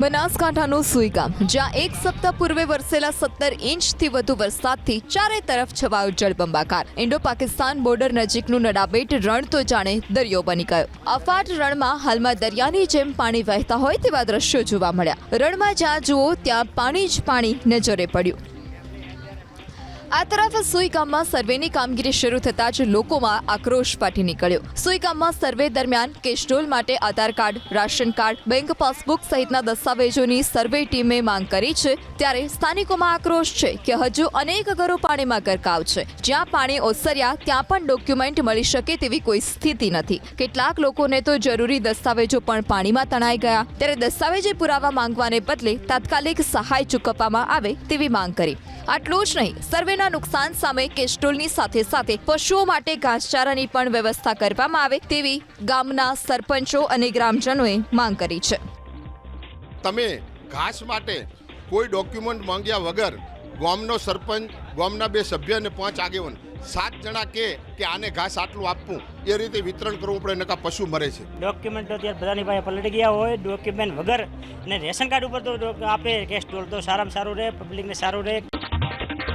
બનાસકાંઠાનું સુઈગામ જ્યાં એક સપ્તાહ પૂર્વે વરસેલા સત્તર ઇંચથી વધુ વરસાદથી ચારે તરફ છવાયો જળબંબાકાર. ઇન્ડો પાકિસ્તાન બોર્ડર નજીકનું નડાબેટ રણ તો જાણે દરિયો બની ગયો. અફાટ રણમાં હાલમાં દરિયાની જેમ પાણી વહેતા હોય તેવા દ્રશ્યો જોવા મળ્યા. રણમાં જ્યાં જુઓ ત્યાં પાણી જ પાણી નજરે પડ્યું. આ તરફ સુઈ ગામમાં સર્વેની કામગીરી શરૂ થતાં જ લોકોમાં આક્રોશ ફાટી નીકળ્યો. સુઈગામમાં સર્વે દરમિયાન કેશડોલ માટે Aadhaar card, ration card, bank passbook સહિતના દસ્તાવેજોની સર્વે ટીમે માંગ કરી છે. ત્યારે સ્થાનિકોમાં આક્રોશ છે કે હજુ અનેક ઘરો પાણીમાં ગરકાવ છે. જ્યાં પાણી ઓસર્યા, ત્યાં પણ ડોક્યુમેન્ટ મળી શકે તેવી કોઈ સ્થિતિ નથી. કેટલાક લોકોને તો જરૂરી દસ્તાવેજો પણ પાણીમાં તણાઈ ગયા. ત્યારે દસ્તાવેજે પુરાવા માંગવાને બદલે તાત્કાલિક સહાય ચૂકવવામાં આવે તેવી માંગ કરી. આટલું જ નહીં સર્વેના નુકસાન સામે કેસ્ટોલની સાથે સાથે પશુઓ માટે ઘાસચારાની પણ વ્યવસ્થા કરવામાં આવે તેવી ગામના સરપંચો અને ગ્રામજનોએ માંગ કરી છે. તમે ઘાસ માટે કોઈ ડોક્યુમેન્ટ માંગ્યા વગર ગામનો સરપંચ ગામના બે સભ્ય અને પાંચ આગેવાન સાત જણા કે કે આને ઘાસ આટલું આપવું એ રીતે વિતરણ કરવું પડે નકા પશુ મરે છે. ડોક્યુમેન્ટ તો અત્યારે બધાની પાસે પલટી ગયા હોય ડોક્યુમેન્ટ વગર ને રેશન કાર્ડ ઉપર તો આપે કેશ ટોલ તો સારામાં સારું રહે પબ્લિકને સારું રહે.